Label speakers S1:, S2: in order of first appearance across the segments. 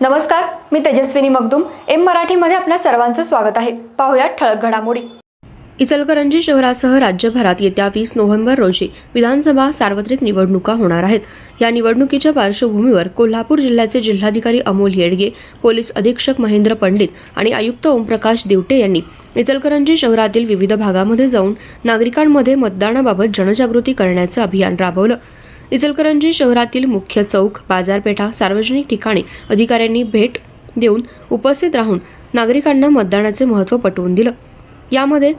S1: नमस्कार मी तेजस्विनी मगदुम. एम मराठीमध्ये आपल्या सर्वांचं स्वागत आहे. पाहुयात ठळक घडामोडी. इचलकरंजी शहरासह राज्यभरात येत्या वीस नोव्हेंबर रोजी विधानसभा सार्वत्रिक निवडणुका होणार आहेत. या निवडणुकीच्या पार्श्वभूमीवर कोल्हापूर जिल्ह्याचे जिल्हाधिकारी अमोल येडगे पोलीस अधीक्षक महेंद्र पंडित आणि आयुक्त ओमप्रकाश दिवटे यांनी इचलकरंजी शहरातील विविध भागामध्ये जाऊन नागरिकांमध्ये मतदानाबाबत जनजागृती करण्याचं अभियान राबवलं. इचलकरंजी शहरातील मुख्य चौक बाजारपेठा सार्वजनिक ठिकाणी अधिकाऱ्यांनी भेट देऊन उपस्थित राहून नागरिकांना मतदानाचे महत्त्व पटवून दिलं. यामध्ये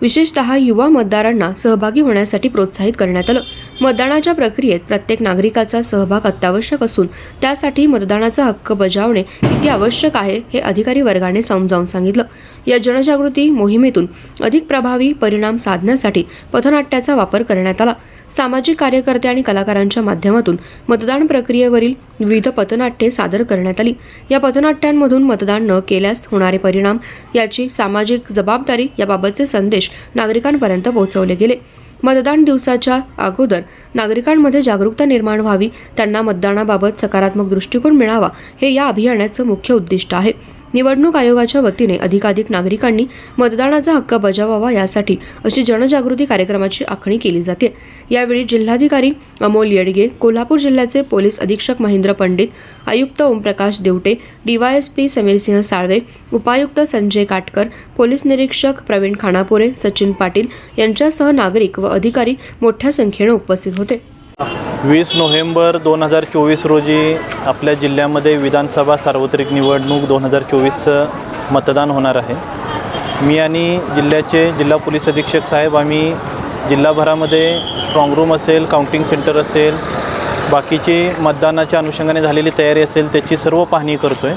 S1: विशेषतः युवा मतदारांना सहभागी होण्यासाठी प्रोत्साहित करण्यात आलं. मतदानाच्या प्रक्रियेत प्रत्येक नागरिकाचा सहभाग अत्यावश्यक असून त्यासाठी मतदानाचा हक्क बजावणे किती आवश्यक आहे हे अधिकारी वर्गाने समजावून सांगितलं. या जनजागृती मोहिमेतून अधिक प्रभावी परिणाम साधण्यासाठी पथनाट्याचा वापर करण्यात आला. सामाजिक कार्यकर्ते आणि कलाकारांच्या माध्यमातून मतदान प्रक्रियेवरील विविध पथनाट्ये सादर करण्यात आली. या पथनाट्यांमधून मतदान न केल्यास होणारे परिणाम याची सामाजिक जबाबदारी याबाबतचे संदेश नागरिकांपर्यंत पोहोचवले गेले. मतदान दिवसाच्या अगोदर नागरिकांमध्ये जागरूकता निर्माण व्हावी त्यांना मतदानाबाबत सकारात्मक दृष्टिकोन मिळावा हे या अभियानाचं मुख्य उद्दिष्ट आहे. निवडणूक आयोगाच्या वतीने अधिकाधिक नागरिकांनी मतदानाचा हक्क बजावावा यासाठी अशी जनजागृती कार्यक्रमाची आखणी केली जाते. यावेळी जिल्हाधिकारी अमोल येडगे कोल्हापूर जिल्ह्याचे पोलीस अधीक्षक महेंद्र पंडित आयुक्त ओमप्रकाश देवटे डीवायएसपी समीरसिंह साळवे उपायुक्त संजय काटकर पोलीस निरीक्षक प्रवीण खानापुरे सचिन पाटील यांच्यासह नागरिक व अधिकारी मोठ्या संख्येने उपस्थित होते.
S2: वीस नोव्हेंबर दोन हजार चोवीस रोजी आपल्या जिल्ह्यामध्ये विधानसभा सार्वत्रिक निवडणूक दोन हजार चोवीसचं मतदान होणार आहे. मी आणि जिल्ह्याचे जिल्हा पोलीस अधीक्षक साहेब आम्ही जिल्हाभरामध्ये स्ट्रॉंग रूम असेल काउंटिंग सेंटर असेल बाकीची मतदानाच्या अनुषंगाने झालेली तयारी असेल त्याची सर्व पाहणी करतो आहे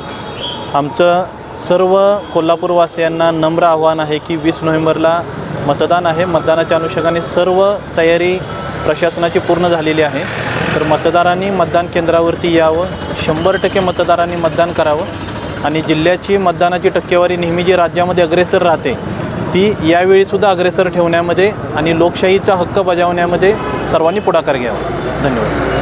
S2: आमचं सर्व कोल्हापूरवासियांना नम्र आव्हान आहे की वीस नोव्हेंबरला मतदान आहे. मतदानाच्या अनुषंगाने सर्व तयारी प्रशासनाची पूर्ण झालेली आहे. तर मतदारांनी मतदान केंद्रावरती यावं. शंभर टक्के मतदारांनी मतदान करावं. आणि जिल्ह्याची मतदानाची टक्केवारी नेहमी जी राज्यामध्ये अग्रेसर राहते ती यावेळीसुद्धा अग्रेसर ठेवण्यामध्ये आणि लोकशाहीचा हक्क बजावण्यामध्ये सर्वांनी पुढाकार घ्यावा. धन्यवाद.